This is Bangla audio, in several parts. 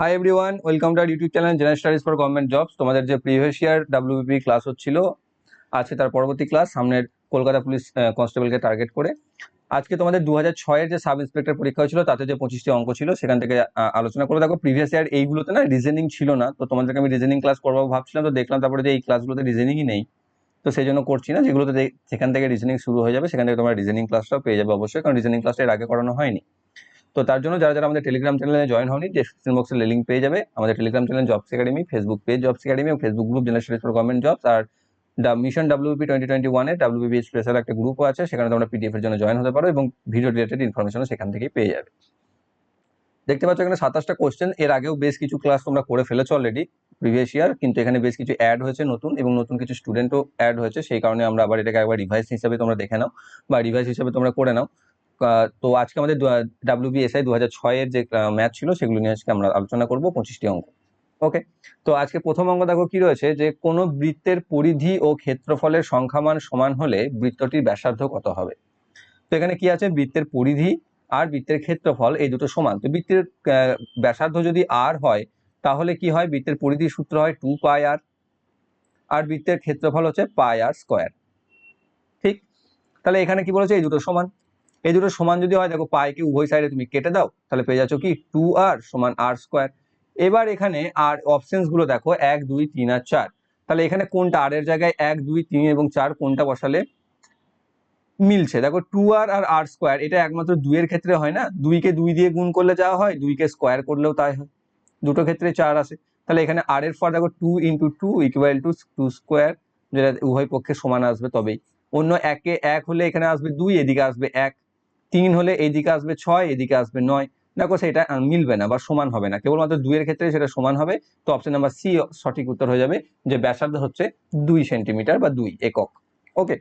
Hi everyone welcome to our YouTube channel general studies for government jobs তোমাদের যে প্রিভিয়াস ইয়ার ডাব্লিউবিপি ক্লাস হচ্ছিল আছে তার পরবর্তী ক্লাস সামনের কলকাতা পুলিশ কনস্টেবলকে টার্গেট করে। আজকে তোমাদের দু হাজার ছয়ের যে সাব ইন্সপেক্টর পরীক্ষা হয়েছিল, তাতে যে পঁচিশটি অঙ্ক ছিল, সেখান থেকে আলোচনা করে দেখো। প্রিভিয়াস ইয়ার এইগুলোতে না রিজনিং ছিল না, তো তোমাদেরকে আমি রিজনিং ক্লাস করব ভাবছিলাম, তো দেখলাম তারপরে যে এই ক্লাসগুলোতে রিজনিংই নেই। তো সেই জন্য করছি না, যেগুলোতে সেখান থেকে রিজনিং শুরু হয়ে যাবে, সেখান থেকে তোমরা রিজনিং ক্লাসটাও পেয়ে যাবে অবশ্যই, কারণ রিজনিং ক্লাসটা এর আগে করানো হয়নি। তো তার জন্য যারা যারা আমাদের টেলিগ্রাম চ্যানেলে জয়েন হয়নি ডেসক্রিপশন বক্সে লিঙ্ক পেয়ে যাবে। আমাদের Telegram channel jobs academy Facebook page jobs academy Facebook group general for government jobs R mission WP twenty twenty ওয়ানের ডাব্লিউবি স্পেশাল একটা গ্রুপও আছে, সেখানে তোমরা পিডিএফ এর জন্য জয়েন হতে পারো, এবং ভিডিও রিলেটেড ইনফরমেশনও সেখান থেকেই পেয়ে যাবে। দেখতে পাচ্ছ এখানে সাতাশটা কোশ্চেন এর আগেও বেশ কিছু ক্লাস তোমরা করে ফেলেছো অলরেডি প্রিভিয়াস ইয়ার কিন্তু এখানে বেশ কিছু অ্যাড হয়েছে নতুন, এবং নতুন কিছু স্টুডেন্টও অ্যাড হয়েছে, সেই কারণে আমরা আবার এটাকে একবার রিভাইস হিসাবে তোমরা দেখে নাও, বা রিভাইস হিসাবে তোমরা করে নাও। তো আজকে আমাদের ডাব্লিউবিএসআই দু হাজার ছয়ের যে ম্যাচ ছিল, সেগুলো নিয়ে আজকে আমরা আলোচনা করব পঁচিশটি অঙ্ক। ওকে? তো আজকে প্রথম অঙ্ক দেখো কি রয়েছে, যে কোনো বৃত্তের পরিধি ও ক্ষেত্রফলের সংখ্যামান সমান হলে বৃত্তটির ব্যাসার্ধ কত হবে? তো এখানে কি আছে? বৃত্তের পরিধি আর বৃত্তের ক্ষেত্রফল, এই দুটো সমান। তো বৃত্তের ব্যাসার্ধ যদি আর হয়, তাহলে কি হয়? বৃত্তের পরিধির সূত্র হয় টু পাই আর আর বৃত্তের ক্ষেত্রফল হচ্ছে পাই আর স্কোয়ার ঠিক? তাহলে এখানে কি বলেছে? এই দুটো সমান। এই দুটো সমান যদি হয়, দেখো পাইকে উভয় সাইডে তুমি কেটে দাও, তাহলে পেয়ে যাচ্ছ কি? টু আর সমান আর স্কোয়ার এবার এখানে আর অপশনসগুলো দেখো, এক, দুই, তিন আর চার। তাহলে এখানে কোনটা আর এর জায়গায় এক, দুই, তিন এবং চার কোনটা বসালে মিলছে? দেখো টু আর আর আর স্কোয়ার এটা একমাত্র দুইয়ের ক্ষেত্রে হয় না? দুইকে দুই দিয়ে গুণ করলে যা হয়, দুইকে স্কোয়ার করলেও তাই হয়। দুটো ক্ষেত্রে চার আসে। তাহলে এখানে আর এর ফর দেখো two into two equal to two square যেটা উভয় পক্ষে সমান আসবে তবেই। অন্য একে এক হলে এখানে আসবে দুই, এদিকে আসবে এক। তিন হলে এইদিকে আসবে ছয়, এদিকে আসবে নয়। দেখো সেটা মিলবে না বা সমান হবে না। কেবলমাত্র দুইয়ের ক্ষেত্রে সেটা সমান হবে। তো অপশন নাম্বার সি সঠিক উত্তর হয়ে যাবে যে ব্যাসার্ধ হচ্ছে দুই সেন্টিমিটার বা দুই একক। ওকে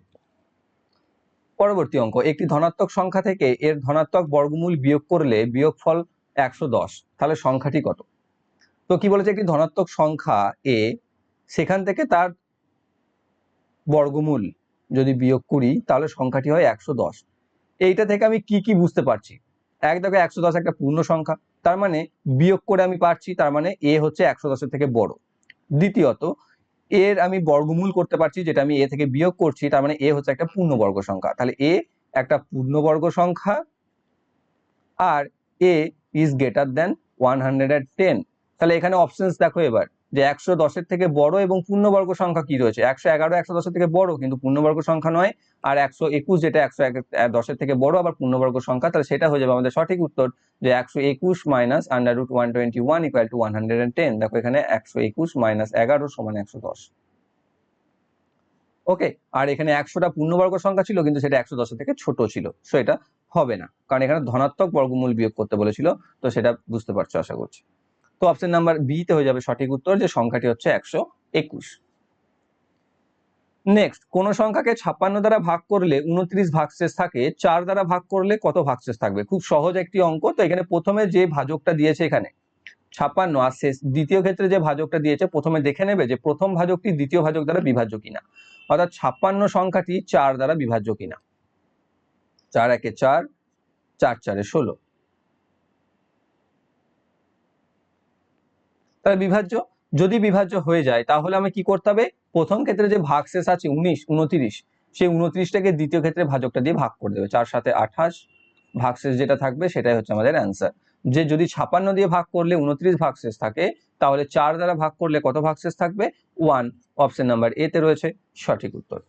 পরবর্তী অঙ্ক, একটি ধনাত্মক সংখ্যা থেকে এর ধনাত্মক বর্গমূল বিয়োগ করলে বিয়োগফল একশো দশ। তাহলে সংখ্যাটি কত? তো কি বলেছে একটি ধনাত্মক সংখ্যা এ সেখান থেকে তার বর্গমূল যদি বিয়োগ করি, তাহলে সংখ্যাটি হয় একশো দশ। এইটা থেকে আমি কি কি বুঝতে পারছি? এক দেখো একশো দশ একটা পূর্ণ সংখ্যা, তার মানে বিয়োগ করে আমি পারছি, তার মানে এ হচ্ছে একশো দশের থেকে বড়। দ্বিতীয়ত, এর আমি বর্গমূল করতে পারছি, যেটা আমি এ থেকে বিয়োগ করছি, তার মানে এ হচ্ছে একটা পূর্ণবর্গ সংখ্যা। তাহলে এ একটা পূর্ণবর্গ সংখ্যা, আর A is greater than one hundred and ten তাহলে এখানে অপশনস দেখো এবার। যে একশো দশের থেকে বড় এবং পূর্ণবর্গ সংখ্যা কি রয়েছে? একশো এগারো, একশো দশের থেকে বড়, কিন্তু পূর্ণবর্গ সংখ্যা নয়। আর একশো একুশ, যেটা একশো দশের থেকে বড়, আবার পূর্ণবর্গ সংখ্যা, তাহলে সেটা হয়ে যাবে আমাদের সঠিক উত্তর যে একশো একুশ minus under root one twenty one equal to one hundred and ten দেখো এখানে একশো একুশ মাইনাস এগারো সমান একশো দশ। ওকে আর এখানে একশোটা পূর্ণবর্গ সংখ্যা ছিল, কিন্তু সেটা একশো দশের থেকে ছোট ছিল। সো এটা হবে না। কারণ এখানে ধনাত্মক বর্গমূল বিয়োগ করতে বলেছিল, তো সেটা বুঝতে পারছ, আশা করছি। তো অপশন নাম্বার বি তে হয়ে যাবে সঠিক উত্তর যে সংখ্যাটি হচ্ছে একশো একুশ। নেক্সট কোন সংখ্যাকে ছাপ্পান্ন দ্বারা ভাগ করলে উনত্রিশ ভাগশেষ থাকে, চার দ্বারা ভাগ করলে কত ভাগশেষ থাকবে? খুব সহজ একটি অঙ্ক, তো এখানে প্রথমে যে ভাজকটা দিয়েছে এখানে, ছাপ্পান্ন, আর শেষ, দ্বিতীয় ক্ষেত্রে যে ভাজকটা দিয়েছে প্রথমে দেখে নেবে যে প্রথম ভাজকটি দ্বিতীয় ভাজক দ্বারা বিভাজ্য কিনা। অর্থাৎ ছাপ্পান্ন সংখ্যাটি চার দ্বারা বিভাজ্য কিনা। চার একে চার চার চারে ষোলো। তাহলে বিভাজ্য, যদি বিভাজ্য হয়ে যায়, তাহলে আমি কি করতে হবে? প্রথম ক্ষেত্রে যে ভাগশেষ আছে উনিশ, উনত্রিশ, সেই উনত্রিশটাকে দ্বিতীয় ক্ষেত্রে ভাজকটা দিয়ে ভাগ করে দেবে। চার সাথে আঠাশ, ভাগশেষ যেটা থাকবে সেটাই হচ্ছে আমাদের অ্যান্সার যে যদি ছাপান্ন দিয়ে ভাগ করলে উনত্রিশ ভাগশেষ থাকে, তাহলে চার দ্বারা ভাগ করলে কত ভাগশেষ থাকবে? ওয়ান অপশন নাম্বার এ তে রয়েছে সঠিক উত্তর।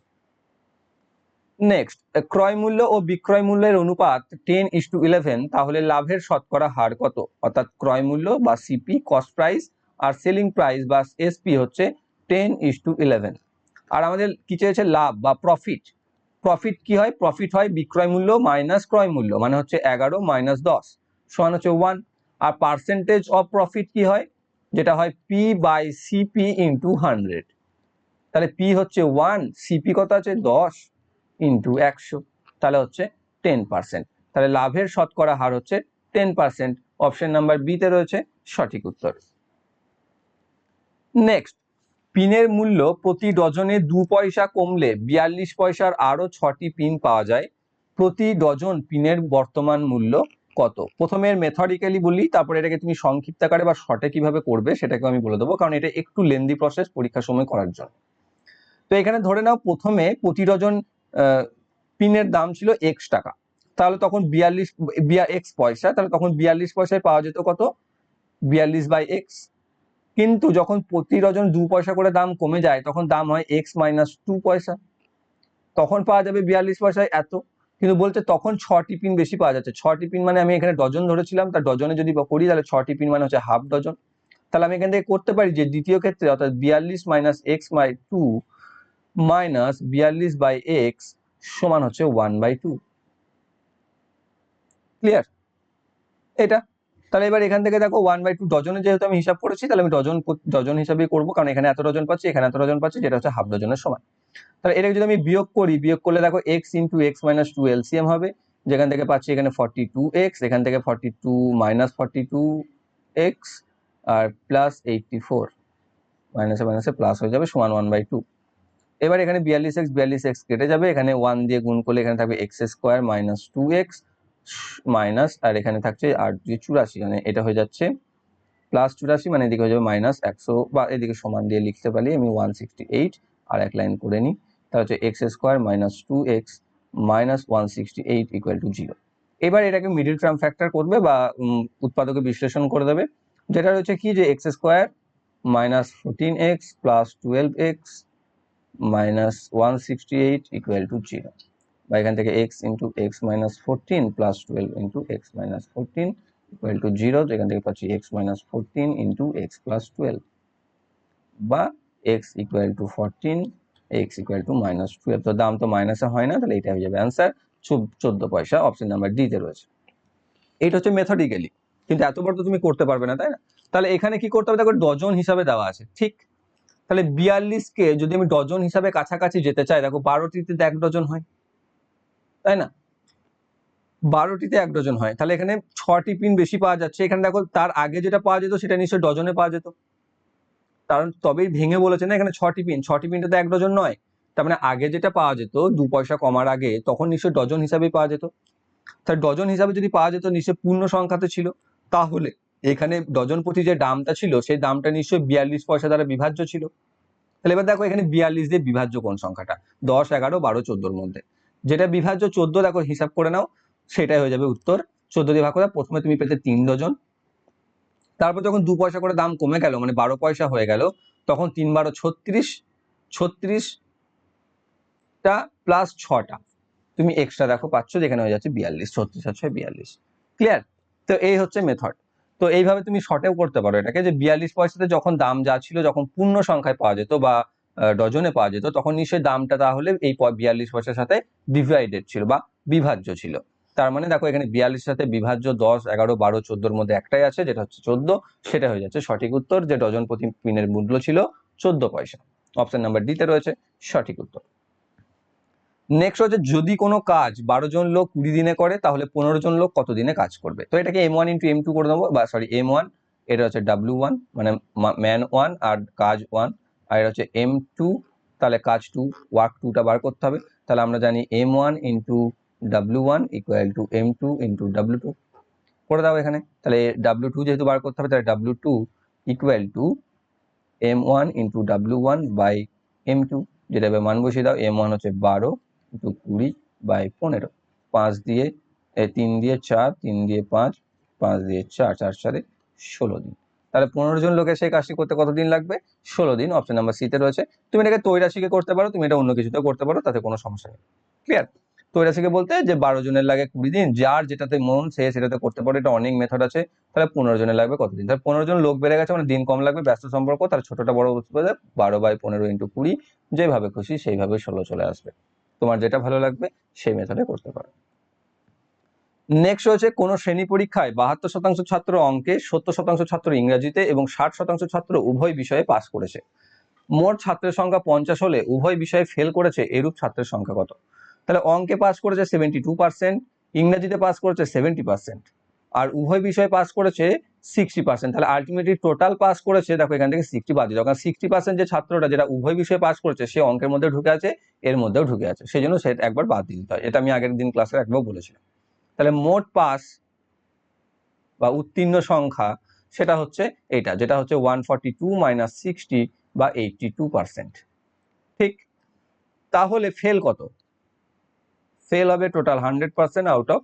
নেক্সট ক্রয় মূল্য ও বিক্রয় মূল্যের অনুপাত টেন ইস টু ইলেভেন তাহলে লাভের শতকরা হার কত? অর্থাৎ ক্রয় মূল্য বা সিপি কস্ট প্রাইস আর সেলিং প্রাইস বা এসপি হচ্ছে টেন ইস টু ইলেভেন আর আমাদের কি চেয়েছে লাভ বা প্রফিট প্রফিট কি হয়? প্রফিট হয় বিক্রয় মূল্য মাইনাস ক্রয় মূল্য মানে হচ্ছে এগারো মাইনাস দশ, সমান হচ্ছে ওয়ান আর পার্সেন্টেজ অফ প্রফিট কি হয়? যেটা হয় P by CP into hundred তাহলে পি হচ্ছে ওয়ান সিপি কত আছে? দশ ইন্টু একশো। তাহলে হচ্ছে টেন পার্সেন্ট তাহলে লাভের শতকরা হার হচ্ছে টেন পার্সেন্ট অপশন নাম্বার বিতে রয়েছে সঠিক উত্তর। নেক্সট পিনের মূল্য প্রতি ডজনে দু পয়সা কমলে বিয়াল্লিশ পয়সার আরও ছটি পিন পাওয়া যায়। প্রতি ডজন পিনের বর্তমান মূল্য কত? প্রথমে মেথডিক্যালি বলি, তারপরে এটাকে তুমি সংক্ষিপ্ত আকারে বা শর্টে কীভাবে করবে সেটাকে আমি বলে দেবো, কারণ এটা একটু লেন্দি প্রসেস পরীক্ষার সময় করার জন্য। তো এখানে ধরে নাও প্রথমে প্রতি ডজন পিনের দাম ছিল এক্স টাকা। তাহলে তখন বিয়াল্লিশ এক্স পয়সা, তাহলে তখন বিয়াল্লিশ পয়সায় পাওয়া যেত কত? বিয়াল্লিশ বাই এক্স কিন্তু যখন প্রতি ডজন দু পয়সা করে দাম কমে যায়, তখন দাম হয় এক্স মাইনাস টু পয়সা। তখন পাওয়া যাবে বিয়াল্লিশ পয়সায় এত। কিন্তু বলছে তখন ছ পিন বেশি পাওয়া যাচ্ছে। ছ পিন মানে আমি এখানে ডজন ধরেছিলাম, তার ডজনে যদি করি, তাহলে ছ পিন মানে হচ্ছে হাফ ডজন। তাহলে আমি এখান থেকে করতে পারি যে দ্বিতীয় ক্ষেত্রে অর্থাৎ বিয়াল্লিশ minus X by two minus বিয়াল্লিশ বাই এক্স সমান হচ্ছে ওয়ান বাই টু ক্লিয়ার এটা তাহলে এবার এখান থেকে দেখো ওয়ান বাই টু ডজনে যেহেতু আমি হিসাব করেছি, তাহলে আমি ডজন ডজন হিসাবেই করব, কারণ এখানে এত ডজন পাচ্ছি, এখানে এত ডজন পাচ্ছি, যেটা হচ্ছে হাফ ডজনের সমান। তাহলে এটাকে যদি আমি বিয়োগ করি, বিয়োগ করলে দেখো X into X minus two LCM হবে, যেখান থেকে পাচ্ছি এখানে ফর্টি টু এক্স এখান থেকে forty two minus forty two X আর প্লাস এইটটি ফোর মাইনাসে মাইনাসে প্লাস হয়ে যাবে সমান ওয়ান বাই টু এবার এখানে বিয়াল্লিশ এক্স বিয়াল্লিশ এক্স কেটে যাবে, এখানে ওয়ান দিয়ে গুণ করলে এখানে থাকবে X square minus two X minus, আর এখানে থাকছে আট দিয়ে চুরাশি মানে এটা হয়ে যাচ্ছে প্লাস চুরাশি মানে এদিকে হয়ে যাবে মাইনাস একশো, বা এদিকে সমান দিয়ে লিখতে পারি আমি ওয়ান সিক্সটি এইট আর এক লাইন করে নিই। তাহলে হচ্ছে X square minus two X minus one sixty eight equal to zero এবার এটাকে মিডিল টার্ম ফ্যাক্টর করবে বা উৎপাদকে বিশ্লেষণ করে দেবে। যেটা রয়েছে কি যে X square minus fourteen X plus twelve X minus one sixty eight equal to zero বা এখান থেকে X into X minus fourteen plus twelve into X minus fourteen equal to zero এখান থেকে পাচ্ছি X minus fourteen into X plus twelve বা X equal to fourteen X equal to minus twelve তো দাম তো মাইনাসে হয় না, তাহলে এটা হয়ে যাবে অ্যান্সার চোদ্দ পয়সা অপশন নাম্বার ডিতে রয়েছে। এইটা হচ্ছে মেথডিক্যালি কিন্তু এত বড় তো তুমি করতে পারবে না, তাই না? তাহলে এখানে কি করতে হবে? দেখো ডজন হিসাবে দেওয়া আছে, ঠিক? তাহলে বিয়াল্লিশকে যদি আমি ডজন হিসাবে কাছাকাছি যেতে চাই, দেখো, বারোটিতে এক ডজন হয়। তাই না? বারোটিতে এক ডজন হয়। তাহলে এখানে ছটি পিন বেশি পাওয়া যাচ্ছে। এখানে দেখো, তার আগে যেটা পাওয়া যেত, সেটা নিশ্চয়ই ডজনে পাওয়া যেত। কারণ তবেই ভেঙে বলেছে না এখানে ছটি পিন ছটি পিনটা তো এক ডজন নয়। তার মানে আগে যেটা পাওয়া যেত, দু পয়সা কমার আগে, তখন নিশ্চয়ই ডজন হিসাবেই পাওয়া যেত। তাহলে ডজন হিসাবে যদি পাওয়া যেত, নিশ্চয়ই পূর্ণ সংখ্যাতে ছিল। তাহলে এখানে ডজন প্রতি যে দামটা ছিল, সেই দামটা নিশ্চয়ই বিয়াল্লিশ পয়সা দ্বারা বিভাজ্য ছিল। তাহলে এবার দেখো, এখানে বিয়াল্লিশ দিয়ে বিভাজ্য কোন সংখ্যাটা? দশ, এগারো, বারো, চোদ্দোর মধ্যে। যেটা বিভাজ্য চোদ্দ, দেখো হিসাব করে নাও, সেটাই হয়ে যাবে উত্তর। চোদ্দ দিয়ে ভাগ করে প্রথমে তুমি পেতে তিন ডজন। তারপর যখন দু পয়সা করে দাম কমে গেল মানে বারো পয়সা হয়ে গেল, তখন তিন বারো ছত্রিশ, ছত্রিশটা প্লাস ছটা। তুমি এক্সট্রা দেখো পাচ্ছ, যেখানে হয়ে যাচ্ছে বিয়াল্লিশ, ছত্রিশ আর ছয়, বিয়াল্লিশ। ক্লিয়ার তো এই হচ্ছে মেথড তো এইভাবে তুমি শর্টেও করতে পারো এটাকে, যে বিয়াল্লিশ পয়সাতে যখন দাম যা ছিল, যখন পূর্ণ সংখ্যায় পাওয়া যেত বা ডজনে পাওয়া যেত, তখন নিশ্চয়ই দামটা তাহলে এই বিয়াল্লিশ পয়সার সাথে ডিভাইডেড ছিল বা বিভাজ্য ছিল। তার মানে দেখো, এখানে বিয়াল্লিশ সাথে বিভাজ্য দশ, এগারো, বারো, চোদ্দোর মধ্যে একটাই আছে, যেটা হচ্ছে চোদ্দ, সেটা হয়ে যাচ্ছে সঠিক উত্তর, যে ডজন প্রতি পিনের মূল্য ছিল চোদ্দ পয়সা। অপশন নাম্বার ডিতে রয়েছে সঠিক উত্তর। নেক্সট হচ্ছে, যদি কোনো কাজ বারো জন লোক কুড়ি দিনে করে, তাহলে পনেরো জন লোক কত দিনে কাজ করবে? তো এটাকে M one into M two করে দেবো, বা সরি এম ওয়ান এটা হচ্ছে ডাব্লিউ ওয়ান মানে ম্যান ওয়ান আর কাজ ওয়ান আর এটা হচ্ছে এম টু তাহলে কাজ টু ওয়ার্ক টুটা বার করতে হবে। তাহলে আমরা জানি M one into W one equal to M two into W two করে দাও এখানে। তাহলে ডাব্লিউ টু যেহেতু বার করতে হবে, তাহলে W two equal to M one into W one by M two যেটা মান বসিয়ে দাও এম ওয়ান হচ্ছে বারো ইন্টু কুড়ি বাই পনেরো। পাঁচ দিয়ে তিন দিয়ে চার, তিন দিয়ে পাঁচ পাঁচ দিয়ে চার চার চারে ষোলো দিন। তাহলে পনেরো জন লোকের সেই কাজটি করতে কতদিন লাগবে? ষোলো দিন অপশন নাম্বার সিতে রয়েছে। তুমি এটাকে তৈরাশিকে করতে পারো, তুমি এটা অন্য কিছুতেও করতে পারো, তাতে কোনো সমস্যা নেই। ক্লিয়ার তৈরাশিকে বলতে যে বারো জনের লাগে কুড়ি দিন, যার যেটাতে মন সে সেটাতে করতে পারো, এটা অনেক মেথড আছে, তাহলে পনেরো জনের লাগবে কতদিন? তাহলে পনেরো জন লোক বেড়ে গেছে মানে দিন কম লাগবে, ব্যস্ত সম্পর্ক, তার ছোটটা বড় বুঝতে বারো বাই পনেরো ইন্টু কুড়ি, যেভাবে খুশি সেইভাবে ষোলো চলে আসবে। তোমার যেটা ভালো লাগবে, সেই মেথডে করতে পারো। নেক্সট হচ্ছে কোনো শ্রেণি পরীক্ষায় বাহাত্তর শতাংশ ছাত্র অঙ্কে সত্তর শতাংশ ছাত্র ইংরাজিতে এবং ষাট শতাংশ ছাত্র উভয় বিষয়ে পাস করেছে। মোট ছাত্রের সংখ্যা পঞ্চাশ হলে উভয় বিষয়ে ফেল করেছে এরূপ ছাত্রের সংখ্যা কত? তাহলে অঙ্কে পাস করেছে সেভেন্টি টু পার্সেন্ট ইংরাজিতে পাস করেছে সেভেন্টি পার্সেন্ট আর উভয় বিষয়ে পাস করেছে সিক্সটি পার্সেন্ট তাহলে আলটিমেটলি টোটাল পাস করেছে, দেখো এখান থেকে সিক্সটি বাদ দিও কারণ সিক্সটি পার্সেন্ট যে ছাত্রটা যেটা উভয় বিষয়ে পাস করেছে, সে অঙ্কের মধ্যে ঢুকে আছে, এর মধ্যেও ঢুকে আছে। সেই জন্য সেটা একবার বাদ দিতে হয়। এটা আমি আগের দিন ক্লাসে একবার বলেছিলাম। তাহলে মোট পাস বা উত্তীর্ণ সংখ্যা সেটা হচ্ছে এটা যেটা হচ্ছে one forty two minus sixty বা এইটটি টু পার্সেন্ট ঠিক? তাহলে ফেল কত? ফেল হবে total hundred percent out of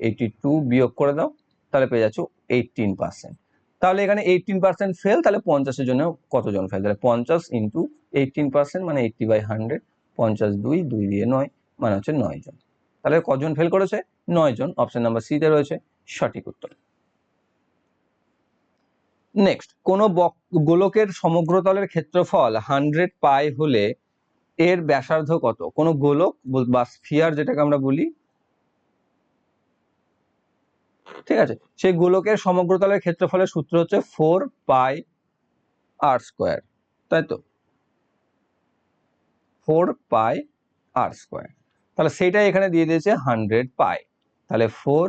eighty two বিয়োগ করে দাও, তাহলে পেয়ে যাচ্ছ এইটিন পার্সেন্ট তাহলে এখানে এইটিন পার্সেন্ট ফেল তাহলে পঞ্চাশের জন্য কতজন ফেল তাহলে পঞ্চাশ ইন্টু এইটিন পার্সেন্ট মানে এইটটি বাই হান্ড্রেড পঞ্চাশ দুই দুই দিয়ে নয় মানে হচ্ছে নয় জন তাহলে কজন ফেল করেছে? নয় জন। অপশন নাম্বার সিতে রয়েছে সঠিক উত্তর। নেক্সট কোন গোলকের সমগ্রতলের ক্ষেত্রফল হান্ড্রেড পাই হলে এর ব্যাসার্ধ কত? কোন গোলক বা স্ফিয়ার যেটাকে আমরা বলি, ঠিক আছে? সেই গোলকের সমগ্রতলের ক্ষেত্রফলের সূত্র হচ্ছে ফোর পাই আর স্কোয়ার তাই তো? ফোর পাই আর স্কোয়ার তাহলে সেইটাই এখানে দিয়ে দিয়েছে হান্ড্রেড পাই তাহলে four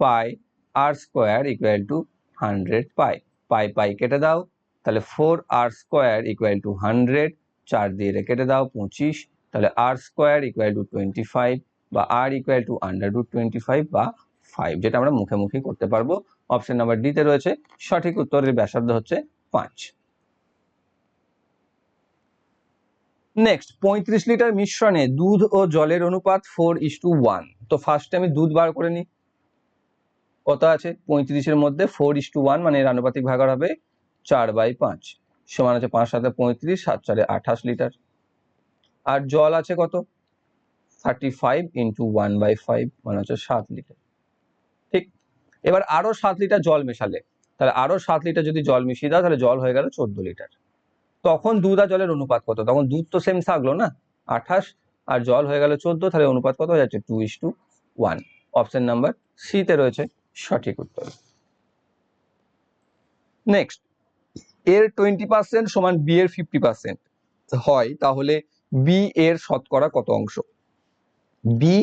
pi r square equal to hundred pi pi pi কেটে দাও, তাহলে four r square equal to hundred চার দিয়ে কেটে দাও, পঁচিশ, তাহলে r square equal to twenty five বা r equal to under root twenty five বা ফাইভ যেটা আমরা মুখে মুখে করতে পারব। অপশন নাম্বার ডিতে রয়েছে, সঠিক উত্তরের ব্যাসার্ধ হচ্ছে পাঁচ। নেক্সট পঁয়ত্রিশ লিটার মিশ্রণে দুধ ও জলের অনুপাত ফোর ইস টু ওয়ান তো ফার্স্টে আমি দুধ বার করে নিই। কত আছে? পঁয়ত্রিশের মধ্যে ফোর ইস টু ওয়ান মানে আনুপাতিক ভাগার হবে চার বাই পাঁচ। সমান আছে পাঁচ সাথে পঁয়ত্রিশ, সাত, চারে আঠাশ লিটার। আর জল আছে কত? Thirty five into one by five মানে হচ্ছে সাত লিটার। ঠিক? এবার আরও সাত লিটার জল মেশালে। তাহলে আরও সাত লিটার যদি জল মিশিয়ে দাও, তাহলে জল হয়ে গেল চোদ্দ লিটার। তখন দুধ আর জলের অনুপাত কত? তখন দুধ তো সেম থাকল না? আঠাশ, আর জল হয়ে গেল চোদ্দ, তাহলে অনুপাত কত হয়ে যাচ্ছে? Two is to one option number সিতে রয়েছে সঠিক উত্তর। নেক্সট এর টোয়েন্টি পার্সেন্ট সমান বি এর ফিফটি পার্সেন্ট হয়, তাহলে বি এর শতকরা কত অংশ? বি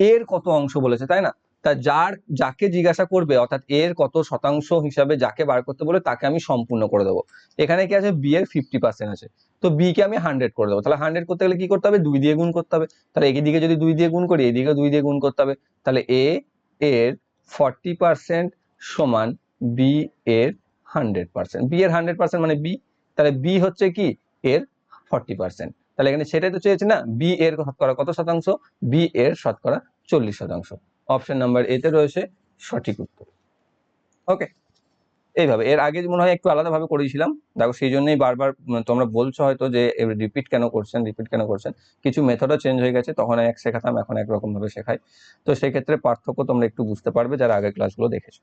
এর কত অংশ বলেছে, তাই না? তা যার, যাকে জিজ্ঞাসা করবে, অর্থাৎ এর কত শতাংশ হিসাবে যাকে বার করতে বলে তাকে আমি সম্পূর্ণ করে দেবো। এখানে কি আছে? বি এর ফিফটি পার্সেন্ট আছে। তো বি কে আমি হান্ড্রেড করে দেবো। তাহলে হান্ড্রেড করতে গেলে কি করতে হবে? দুই দিয়ে গুণ করতে হবে। তাহলে এদিকে যদি দুই দিয়ে গুণ করি এদিকে দুই দিয়ে গুণ করতে হবে। তাহলে এ এর ফর্টি পার্সেন্ট সমান বি এর হান্ড্রেড পার্সেন্ট বি এর হান্ড্রেড পার্সেন্ট মানে বি তাহলে বি হচ্ছে কি? এর ফর্টি পার্সেন্ট তাহলে এখানে সেটাই তো চেয়েছে না? বি এর শতকরা কত শতাংশ? বি এর শতকরা চল্লিশ শতাংশ। অপশন নাম্বার এতে রয়েছে সঠিক উত্তর। ওকে এইভাবে। এর আগে মনে হয় একটু আলাদাভাবে করেছিলাম, দেখো সেই জন্যই বারবার তোমরা বলছো হয়তো যে রিপিট কেন করছেন রিপিট কেন করছেন। কিছু মেথডও চেঞ্জ হয়ে গেছে, তখন এক শেখাতাম, এখন একরকম ভাবে শেখাই। তো সেই ক্ষেত্রে পার্থক্য তোমরা একটু বুঝতে পারবে যারা আগের ক্লাসগুলো দেখেছ।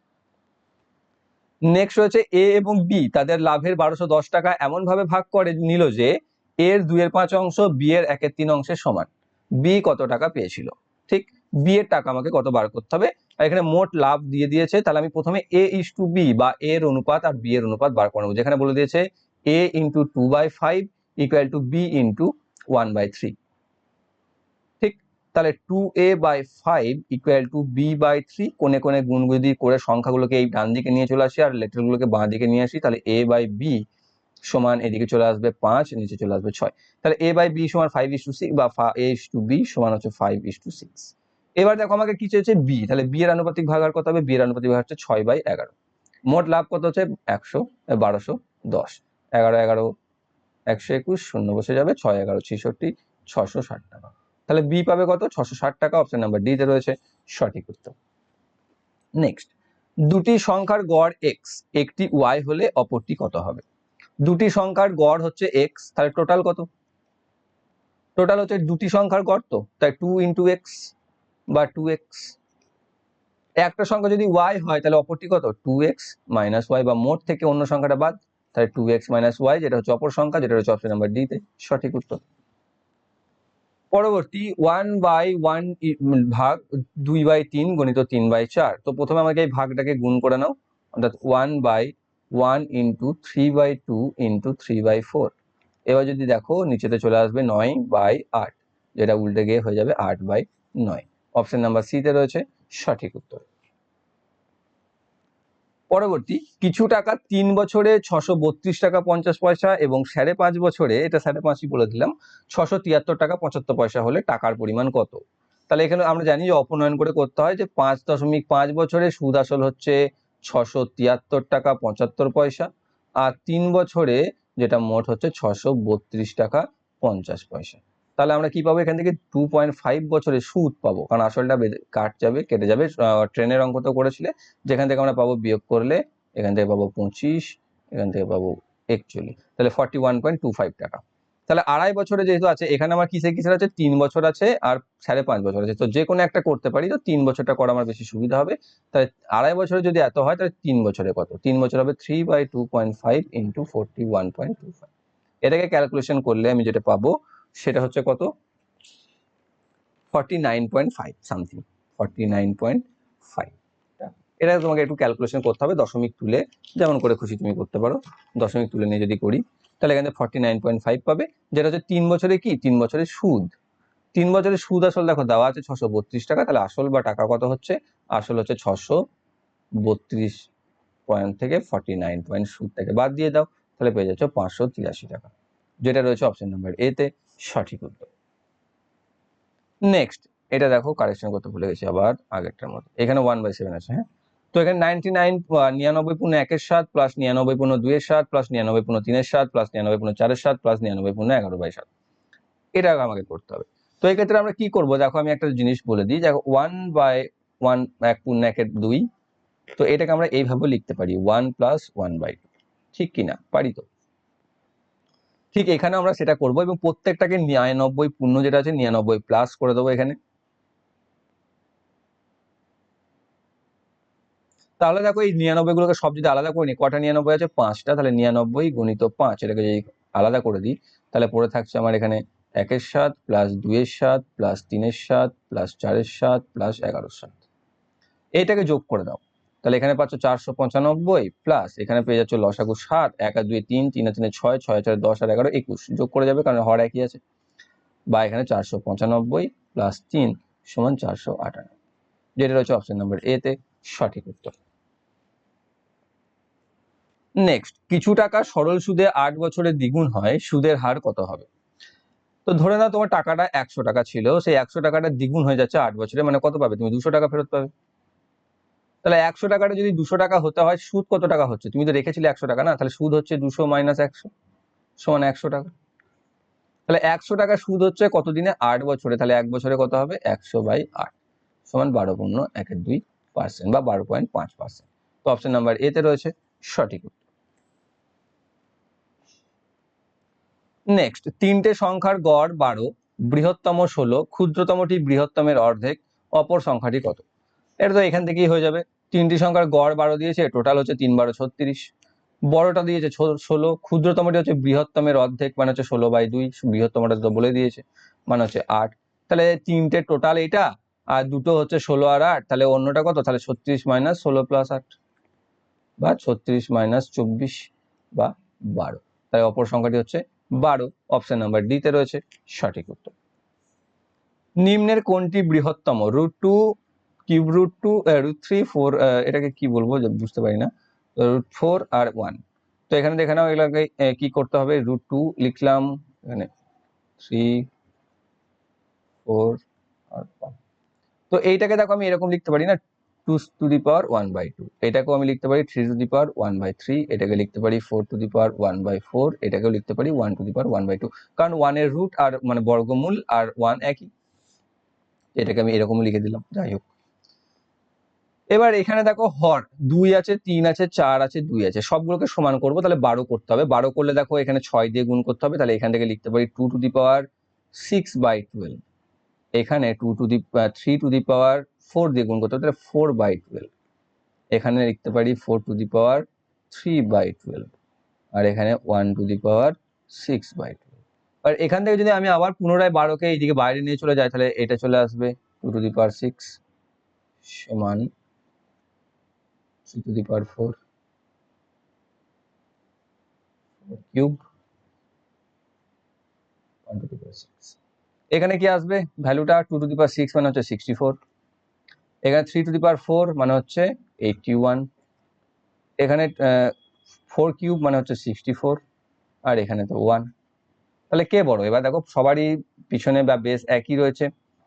নেক্সট রয়েছে এ এবং বি তাদের লাভের বারোশো দশ টাকা এমন ভাবে ভাগ করে নিল যে এর দুইয়ের পাঁচ অংশ বি এর একের তিন অংশের সমান। বি কত টাকা পেয়েছিল? ঠিক? বি এর টাকা আমাকে কত বার করতে হবে? আর এখানে মোট লাভ দিয়ে দিয়েছে, তাহলে আমি প্রথমে এ ইস টু বি বা এর অনুপাত আর বি এর অনুপাত বার করে নেব। যেখানে বলে দিয়েছে A into two by five equal to B into one by three ঠিক? তাহলে two A by five equal to B by three কোনে কোনে গুণ যদি করে সংখ্যাগুলোকে এই ডান দিকে নিয়ে চলে আসি, আর লেটারগুলোকে বাঁ দিকে নিয়ে আসি, তাহলে এ বাই বি সমান এদিকে চলে আসবে পাঁচ, নিচে চলে আসবে ছয়। তাহলে এ বাই বি সমান ফাইভ ইস টু সিক্স বা এ ইস টু বি সমান হচ্ছে ফাইভ ইস টু সিক্স এবার দেখো আমাকে কি চেয়েছে? বি তাহলে বি এর আনুপাতিক ভাগার কত হবে? বি এর আনুপাতিক ভাগ হচ্ছে ছয় বাই এগারো। মোট লাভ কত হচ্ছে? একশো বারোশো দশ। এগারো এগারো, একশো একুশ, শূন্য বসে যাবে ছয়, এগারো, ছেষট্টি, ছশো ষাট টাকা। তাহলে বি পাবে কত? ছশো ষাট টাকা অপশন নাম্বার ডিতে রয়েছে সঠিক উত্তর। নেক্সট দুটি সংখ্যার গড় এক্স একটি ওয়াই হলে অপরটি কত হবে? দুটি সংখ্যার গড় হচ্ছে এক্স তাহলে টোটাল কত? টোটাল হচ্ছে দুটি সংখ্যার গড় তো, তাই টু ইন্টু এক্স বা টু এক্স একটা সংখ্যা যদি ওয়াই হয়, তাহলে অপরটি কত? টু এক্স মাইনাস ওয়াই বা মোট থেকে অন্য সংখ্যাটা বাদ। তাহলে টু এক্স মাইনাস ওয়াই যেটা হচ্ছে অপর সংখ্যা, যেটা হচ্ছে অপশন নাম্বার ডিতে সঠিক উত্তর। পরবর্তী ওয়ান বাই ওয়ান ভাগ দুই বাই তিন গণিত তিন বাই চার। তো প্রথমে আমাকে এই ভাগটাকে গুণ করে নাও। অর্থাৎ one by one into three by two into three by four এবার যদি দেখো, নিচেতে চলে আসবে নয় বাই আট, যেটা উল্টে গিয়ে হয়ে যাবে আট বাই নয়। অপশন নাম্বার সিতে রয়েছে সঠিক উত্তর। পরবর্তী, কিছু টাকা তিন বছরে ছশো বত্রিশ টাকা পঞ্চাশ পয়সা এবং সাড়ে পাঁচ বছরে, এটা সাড়ে পাঁচই বলে দিলাম, ছশো তিয়াত্তর টাকা পঁচাত্তর পয়সা হলে টাকার পরিমাণ কত? তাহলে এখানে আমরা জানি যে অপনয়ন করে করতে হয় যে পাঁচ দশমিক পাঁচ বছরে সুদ আসল হচ্ছে ছশো তিয়াত্তর টাকা পঁচাত্তর পয়সা আর তিন বছরে যেটা মোট হচ্ছে ছশো বত্রিশ টাকা পঞ্চাশ পয়সা। তাহলে আমরা কি পাবো? এখান থেকে টু পয়েন্ট ফাইভ বছরের সুদ পাবো। কারণ আসলটা কাট যাবে, কেটে যাবে। ট্রেনের অঙ্ক তো করেছিলে। যেখান থেকে আমরা পাবো বিয়োগ করলে, এখান থেকে পাবো পঁচিশ, এখান থেকে পাবো একচল্লিশ। তাহলে forty one point two five টাকা। তাহলে আড়াই বছরে যেহেতু আছে, এখানে আমার কিসে কিসের আছে? তিন বছর আছে আর সাড়ে পাঁচ বছর আছে। তো যে কোনো একটা করতে পারি, তো তিন বছরটা করা আমার বেশি সুবিধা হবে। তাহলে আড়াই বছরে যদি এত হয়, তাহলে তিন বছরে কত? তিন বছর হবে three by two point five into forty one point two five এটাকে ক্যালকুলেশন করলে আমি যেটা পাবো সেটা হচ্ছে কত? Forty nine point five something forty nine point five এটা তোমাকে একটু ক্যালকুলেশন করতে হবে, দশমিক তুলে যেমন করে খুশি তুমি করতে পারো। দশমিক তুলে নিয়ে যদি করি, তাহলে এখানে ফর্টি নাইন পয়েন্ট ফাইভ পাবে। যেটা হচ্ছে তিন বছরে কি? তিন বছরের সুদ। তিন বছরের সুদ আসল দেখো, দেওয়া আছে ছশো বত্রিশ টাকা, তাহলে আসল বা টাকা কত হচ্ছে? আসল হচ্ছে ছশো বত্রিশ পয়েন্ট থেকে ফর্টি নাইন পয়েন্ট সুদ থেকে বাদ দিয়ে দাও, তাহলে পেয়ে যাচ্ছ পাঁচশো তিরাশি টাকা। যেটা রয়েছে অপশন নাম্বার এতে সঠিক উত্তর। নেক্সট এটা দেখো কারেকশন করতে ভুলে গেছি আবার আগেরটার মতো। এখানে ওয়ান বাই সেভেন আছে হ্যাঁ? তো এখানে নাইনটি নাইন নিরানব্বই পূর্ণ একের সাত প্লাস নিরানব্বই পূর্ণ দুইয়ের সাত প্লাস নিরানব্বই পূর্ণ তিনের সাত প্লাস নিরানব্বই পূর্ণ চারের সাত প্লাস নিরানব্বই পূর্ণ এগারো বাই সাত। এটা আমাকে করতে হবে। তো এই ক্ষেত্রে আমরা কি করব? দেখো, আমি একটা জিনিস বলে দিই। দেখো ওয়ান বাই ওয়ান এক পূর্ণ একের দুই, তো এটাকে আমরা এইভাবে লিখতে পারি one plus one by two ঠিক কি না পারি তো? ঠিক এখানে আমরা সেটা করব এবং প্রত্যেকটাকে নিরানব্বই, পূর্ণ যেটা আছে নিরানব্বই প্লাস করে দেবো এখানে। তাহলে দেখো এই নিরানব্বই গুলোকে সব যদি আলাদা করে নিই কটা নিরানব্বই আছে? পাঁচটা, তাহলে নিরানব্বই গুণিত পাঁচ, এটাকে যদি আলাদা করে দিই, তাহলে পড়ে থাকছে আমার এখানে একের সাত প্লাস দুইয়ের সাত প্লাস তিনের সাত প্লাস চারের সাত প্লাস এগারোর সাত। এইটাকে যোগ করে দাও। তাহলে এখানে পাচ্ছ চারশো পঁচানব্বই প্লাস এখানে পেয়ে যাচ্ছ লসাগু সাত, এক আর দুই তিন তিন আর তিনে ছয় ছয় চার দশ আর এগারো একুশ। যোগ করে যাবে কারণ হর একই আছে। বা এখানে চারশো পঁচানব্বই প্লাস তিন সমান চারশো আটানব্বই যেটা রয়েছে অপশন নাম্বার এতে সঠিক উত্তর। নেক্সট কিছু টাকা সরল সুদে আট বছরে দ্বিগুণ হয়, সুদের হার কত হবে? তো ধরে নাও তোমার টাকাটা একশো টাকা ছিল, সেই একশো টাকাটা দ্বিগুণ হয়ে যাচ্ছে আট বছরে মানে কত পাবে? তুমি দুশো টাকা ফেরত পাবে। তাহলে একশো টাকাটা যদি দুশো টাকা হতে হয়, সুদ কত টাকা হচ্ছে? তুমি তো রেখেছিলে একশো টাকা না? তাহলে সুদ হচ্ছে দুশো মাইনাস একশো, সমান একশো টাকা। তাহলে একশো টাকা সুদ হচ্ছে কতদিনে? আট বছরে। তাহলে এক বছরে কত হবে? একশো বাই আট, সমান বারো পূর্ণ একের দুই পার্সেন্ট বা বারো পয়েন্ট পাঁচ পার্সেন্ট। তো অপশন নাম্বার এতে রয়েছে সঠিক নেক্সট, তিনটে সংখ্যার গড় বারো, বৃহত্তম ষোলো, ক্ষুদ্রতমটি বৃহত্তমের অর্ধেক, অপর সংখ্যাটি কত? এটা তো এখান থেকেই হয়ে যাবে। তিনটি সংখ্যার গড় বারো দিয়েছে টোটাল হচ্ছে তিন বারো ছত্রিশ। বড়টা দিয়েছে ষোলো ক্ষুদ্রতমটি হচ্ছে বৃহত্তমের অর্ধেক মানে হচ্ছে ষোলো বাই দুই, বৃহত্তমটা তো বলে দিয়েছে মানে হচ্ছে আট। তাহলে তিনটে টোটাল এটা, আর দুটো হচ্ছে ষোলো আর আট, তাহলে অন্যটা কত? তাহলে ছত্রিশ মাইনাস ষোলো প্লাস আট, বা ছত্রিশ মাইনাস চব্বিশ, বা বারো। তাই অপর সংখ্যাটি হচ্ছে বারো অপশন নাম্বার ডিতে রয়েছে সঠিক উত্তর। নিম্নের কোনটি বৃহত্তম? Root two cube root two root three, four এটাকে কি বলব বুঝতে পারি না। রুট ফোর আর ওয়ান। তো এখানে দেখে নাও এগুলোকে কি করতে হবে? রুট টু লিখলাম এখানে। থ্রি, ফোর আর ওয়ান। তো এইটাকে দেখো আমি এরকম লিখতে পারি না, two to the power one by two. এটাকেও আমি লিখতে পারি three to the power one by three, এটাকে লিখতে পারি four to the power one by four, এটাকেও লিখতে পারি one to the power one by two. কারণ ওয়ানের রুট আর মানে বর্গমূল আর ওয়ান একই। এটাকে আমি এরকম লিখে দিলাম, যাই হোক। এবার এখানে দেখো হর, দুই আছে, তিন আছে, চার আছে, দুই আছে, সবগুলোকে সমান করব, তাহলে বারো করতে হবে। বারো করলে দেখো এখানে ছয় দিয়ে গুণ করতে হবে, তাহলে এখান থেকে লিখতে পারি two to the power six by twelve এখানে two to the three to the power four দিয়ে গুণ করতে হবে, তাহলে ফোর বাই টুয়েলভ এখানে লিখতে পারি four to the power three by twelve আর এখানে one to the power six by twelve আর এখান থেকে যদি আমি আবার পুনরায় বারোকে এইদিকে বাইরে নিয়ে চলে যাই, তাহলে এটা চলে আসবে two to the power six সমান three to the power four cube one to the power six এখানে কি আসবে? ভ্যালুটা two to the power six মানে হচ্ছে সিক্সটি ফোর এখানে three to the power four মানে হচ্ছে এইটটি ওয়ান এখানে ফোর কিউব মানে হচ্ছে সিক্সটি ফোর আর এখানে তো ওয়ান তাহলে কে বড়? এবার দেখো, সবারই পিছনে বা বেস একই রয়েছে।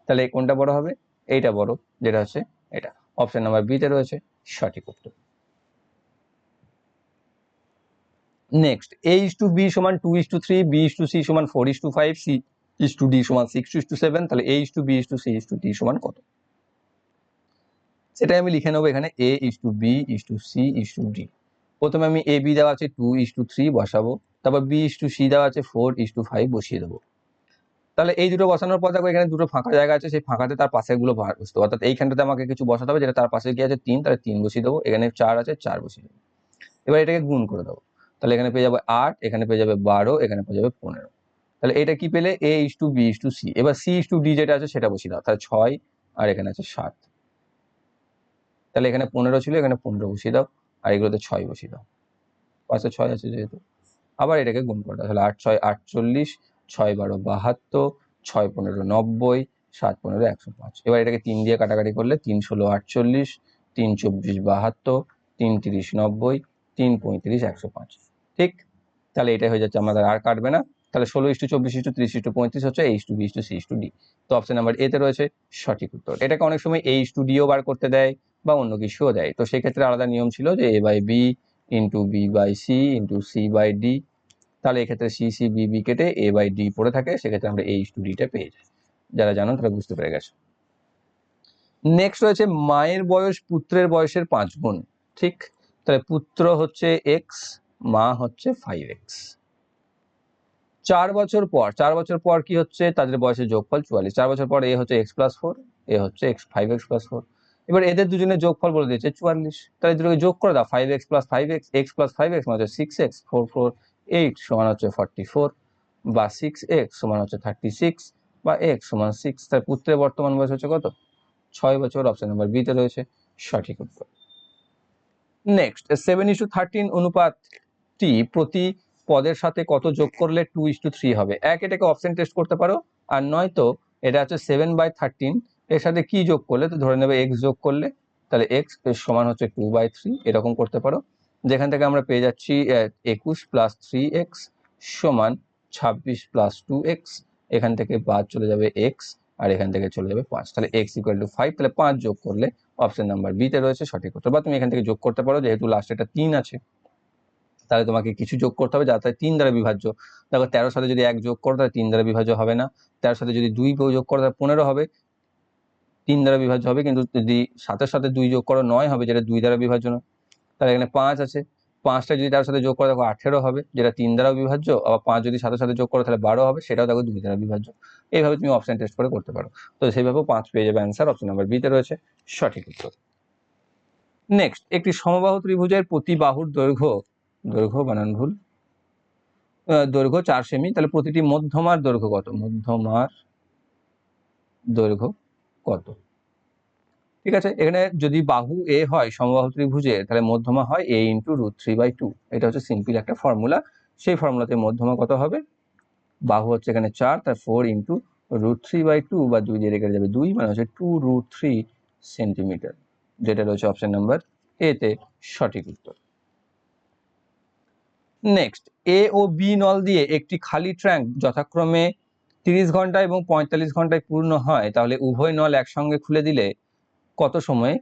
তাহলে কোনটা বড় হবে? এইটা বড়, যেটা হচ্ছে এটা। অপশন নাম্বার বিতে রয়েছে। সঠিক উত্তর next A is to B সমান two is to three B is to C সমান four is to five C is to D সমান সিক্স ইস টু সেভেন তাহলে A is to B is to C is to D সমান কত সেটাই আমি লিখে নেব এখানে A is to B is to C is to D প্রথমে আমি এ বি দেওয়া আছে টু ইস টু থ্রি বসাবো তারপর বি ইস টু সি দেওয়া আছে ফোর ইস টু ফাইভ বসিয়ে দেবো তাহলে এই দুটো বসানোর পর দেখো এখানে দুটো ফাঁকা জায়গা আছে, সেই ফাঁকাতে তার পাশে গুলো বসতে হবে। অর্থাৎ এইখানটাতে আমাকে কিছু বসাতে হবে, যেটা তার পাশে কি আছে তিন, তাহলে তিন বসিয়ে দেবো। এখানে চার আছে, চার বসিয়ে দেবো। এবার এটাকে গুণ করে দেবো। তাহলে এখানে পেয়ে যাবে আট, এখানে পেয়ে যাবে বারো, এখানে পেয়ে যাবে পনেরো। তাহলে এটা কি পেলে? A is to B is to C এবার সি ইস টু ডি যেটা আছে সেটা বসিয়ে দাও। তাহলে ছয় আর এখানে আছে সাত। তাহলে এখানে পনেরো ছিল, এখানে পনেরো বসিয়ে দাও। আর এগুলোতে ছয় বসিয়ে দাও। পাশে ছয় আছে যেহেতু। আবার এটাকে গুণ করে দাও। তাহলে আট, ছয়, আটচল্লিশ ছয় বারো বাহাত্তর, ছয় পনেরো নব্বই, সাত পনেরো একশো পাঁচ। এবার এটাকে তিন দিয়ে কাটাকাটি করলে তিন ষোলো আটচল্লিশ, তিন চব্বিশ বাহাত্তর, তিন তিরিশ নব্বই, তিন পঁয়ত্রিশ একশো পাঁচ। ঠিক? তাহলে এটাই হয়ে যাচ্ছে আমাদের, আর কাটবে না। তাহলে ষোলো ইস্টু চব্বিশ ইস্টু ত্রিশ ইস্টু পঁয়ত্রিশ হচ্ছে H to B is to C is to D তো অপশন নাম্বার এতে রয়েছে সঠিক উত্তর। এটাকে অনেক সময় এইচ টু ডিও বার করতে দেয় বা অন্য কিছুও দেয়। তো সেক্ষেত্রে আলাদা নিয়ম ছিল যে A by B into B by C into C by D তাহলে এক্ষেত্রে সি সি বি বি কেটে এ বাই ডি পড়ে থাকে, সেক্ষেত্রে আমরা এইচ টু ডিটা পেয়ে যাই। যারা জানো তারা বুঝতে পেরে গেছে। নেক্সট রয়েছে মায়ের বয়স, পুত্রের বয়সের পাঁচ গুণ। ঠিক? তাহলে পুত্র হচ্ছে এক্স মা হচ্ছে ফাইভ এক্স চার বছর পর, চার বছর পর কি হচ্ছে? তাদের বয়সের যোগফল চুয়াল্লিশ। চার বছর পর এ হচ্ছে এক্স প্লাস ফোর এ হচ্ছে x five x plus four এবার এদের দুজনের যোগফল বলে দিয়েছে চুয়াল্লিশ। তাহলে দুটোকে যোগ করে দাও five x plus five x x plus five x মানে six x four four eight সমান হচ্ছে ফর্টি ফোর বা সিক্স এক্স সমান হচ্ছে থার্টি সিক্স বা এক্স সমান সিক্স তার পুত্রের বর্তমান বয়স হচ্ছে কত? ছয় বছর অপশন নাম্বার বিতে রয়েছে সঠিক উত্তর। Next seven is to thirteen অনুপাতটি প্রতি পদের সাথে কত যোগ করলে টু ইস টু থ্রি হবে? এক, এটাকে অপশন টেস্ট করতে পারো। আর নয়তো এটা হচ্ছে সেভেন বাই থার্টিন এর সাথে কি যোগ করলে? তো ধরে নেবে এক্স যোগ করলে, তাহলে এক্স সমান হচ্ছে টু বাই থ্রি এরকম করতে পারো। যেখান থেকে আমরা পেয়ে যাচ্ছি একুশ প্লাস থ্রি এক্স সমান ছাব্বিশ প্লাস টু এক্স এখান থেকে বাদ চলে যাবে এক্স আর এখান থেকে চলে যাবে পাঁচ। তাহলে এক্স ইকুয়াল টু ফাইভ তাহলে পাঁচ যোগ করলে অপশন নাম্বার বিতে রয়েছে সঠিক উত্তর। বা তুমি এখান থেকে যোগ করতে পারো, যেহেতু লাস্টে এটা তিন আছে, তাহলে তোমাকে কিছু যোগ করতে হবে যাতে তিন দ্বারা বিভাজ্য। দেখো তেরো সাথে যদি এক যোগ করো, তাহলে তিন দ্বারা বিভাজ্য হবে না। তেরো সাথে যদি দুই যোগ করো, তাহলে পনেরো হবে। তিন দ্বারা বিভাজ্য হবে, কিন্তু যদি সাতের সাথে দুই যোগ করো, নয় হবে, যেটা দুই দ্বারা বিভাজ্য নয় তাহলে এখানে পাঁচ আছে। পাঁচটা যদি তার সাথে যোগ করো, দেখো আঠেরো হবে, যেটা তিন দ্বারাও বিভাজ্য, আবার পাঁচ যদি সাথে সাথে যোগ করো, তাহলে বারো হবে, সেটাও দেখো দুই দ্বারা বিভাজ্য। এইভাবে তুমি অপশন টেস্ট করে করতে পারো। তো সেইভাবেও পাঁচ পেয়ে যাবে অ্যান্সার অপশন নাম্বার বিতে রয়েছে সঠিক উত্তর। নেক্সট একটি সমবাহু ত্রিভুজের প্রতি বাহুর দৈর্ঘ্য দৈর্ঘ্য বানান ভুল দৈর্ঘ্য চার সেমি, তাহলে প্রতিটি মধ্যমার দৈর্ঘ্য কত? মধ্যমার দৈর্ঘ্য কত? ঠিক আছে? এখানে যদি বাহু এ হয়, সমবাহু ত্রিভুজের তাহলে মধ্যমা হয় A into root three by two এটা হচ্ছে সিম্পল একটা ফর্মুলা সেই ফর্মুলাতে মধ্যমা কত হবে? বাহু হচ্ছে এখানে চার, তার four into root three by two বা দুই দিয়ে রেখে যাবে দুই মানে হচ্ছে টু রুট থ্রি সেন্টিমিটার যেটা রয়েছে অপশন নাম্বার এতে সঠিক উত্তর। নেক্সট এ ও বি নল দিয়ে একটি খালি ট্র্যাঙ্ক যথাক্রমে তিরিশ ঘণ্টা এবং পঁয়তাল্লিশ ঘন্টায় পূর্ণ হয়, তাহলে উভয় নল একসঙ্গে খুলে দিলে কত সময়ে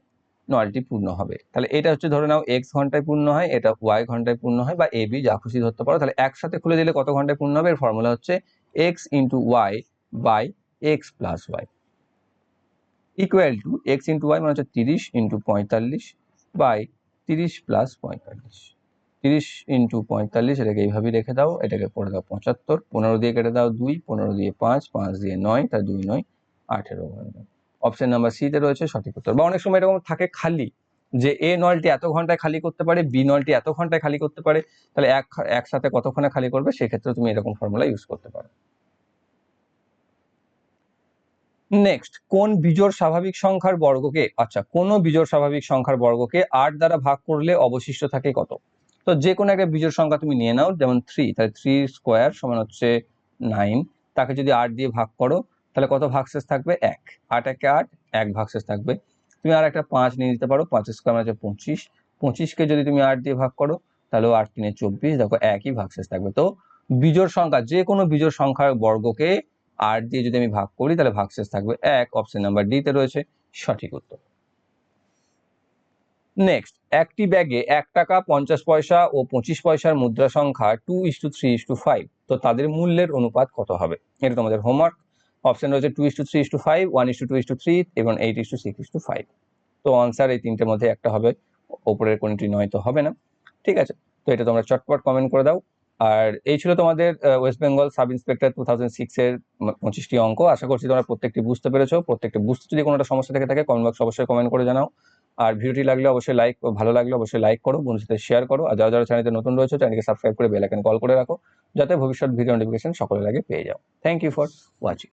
নলটি পূর্ণ হবে? তাহলে এটা হচ্ছে ধরে নাও এক্স ঘন্টায় পূর্ণ হয়, এটা ওয়াই ঘন্টায় পূর্ণ হয় বা এ বি যা খুশি ধরতে পারো, তাহলে একসাথে খুলে দিলে কত ঘন্টায় পূর্ণ হবে? এর ফর্মুলা হচ্ছে x into y by x plus y equal to x into y মানে হচ্ছে তিরিশ ইন্টু পঁয়তাল্লিশ বাই তিরিশ প্লাস পঁয়তাল্লিশ। তিরিশ ইন্টু পঁয়তাল্লিশ এটাকে এইভাবেই রেখে দাও, এটাকে করে দাও পঁচাত্তর, পনেরো দিয়ে কেটে দাও দুই, পনেরো দিয়ে পাঁচ পাঁচ দিয়ে নয় তার দুই নয়, আঠেরো অপশন নাম্বার সিতে রয়েছে সঠিক উত্তর। বা অনেক সময় এরকম থাকে খালি, যে এ নলটি এত ঘন্টায় খালি করতে পারে বি নলটি এত ঘন্টায় খালি করতে পারে, তাহলে এক, একসাথে কতক্ষণে খালি করবে? সেক্ষেত্রে তুমি এরকম ফর্মুলা ইউজ করতে পারো। নেক্সট কোন বিজোড় স্বাভাবিক সংখ্যার বর্গকে আচ্ছা কোন বিজোড় স্বাভাবিক সংখ্যার বর্গকে আট দ্বারা ভাগ করলে অবশিষ্ট থাকে কত? তো যে কোনো একটা বিজোড় সংখ্যা তুমি নিয়ে নাও, যেমন থ্রি তাহলে থ্রি স্কোয়ার সমান হচ্ছে নাইন তাকে যদি আট দিয়ে ভাগ করো তাহলে কত ভাগশেষ থাকবে? এক। আট একে আট, এক ভাগশেষ থাকবে। তুমি আর একটা পাঁচ নিয়ে নিতে পারো পাঁচ স্কোয়ার মানে হচ্ছে পঁচিশ। পঁচিশকে যদি তুমি আট দিয়ে ভাগ করো, তাহলে আট তিনে চব্বিশ, দেখো একই ভাগশেষ থাকবে। তো বিজোড় সংখ্যা, যে কোনো বিজোড় সংখ্যার বর্গকে আট দিয়ে যদি আমি ভাগ করি, তাহলে ভাগশেষ থাকবে এক। অপশন নাম্বার ডি তে রয়েছে সঠিক উত্তর। নেক্সট একটি ব্যাগে এক টাকা, পঞ্চাশ পয়সা ও পঁচিশ পয়সার মুদ্রা সংখ্যা two is to three is to five তো তাদের মূল্যের অনুপাত কত হবে? এটা তোমাদের হোমওয়ার্ক অপশন রয়েছে two is to three is to five one is to two is to three এবং eight is to six is to five তো আনসার এই তিনটের মধ্যে একটা হবে, ওপরের কোনটি নয় তো হবে না। ঠিক আছে? তো এটা তোমরা চটপট কমেন্ট করে দাও। আর এই ছিল তোমাদের West Bengal sub inspector two thousand সিক্সের পঁচিশটি অঙ্ক। আশা করছি তোমরা প্রত্যেকটি বুঝতে পেরেছ। প্রত্যেকটি বুঝতে যদি কোনো একটা সমস্যা থেকে থাকে কমেন্ট বক্স অবশ্যই কমেন্ট করে জানাও। আর ভিডিওটি লাগলে অবশ্যই লাইক ভালো লাগলে অবশ্যই লাইক করো, বন্ধুদের সাথে শেয়ার করো। আর যারা যারা চ্যানেলে নতুন রয়েছে চ্যানেলকে সাবস্ক্রাইব করে বেল আইকন কল করে রাখো, যাতে ভবিষ্যৎ ভিডিও নোটিফিকেশন সকলের আগে পেয়ে যাও। Thank you for watching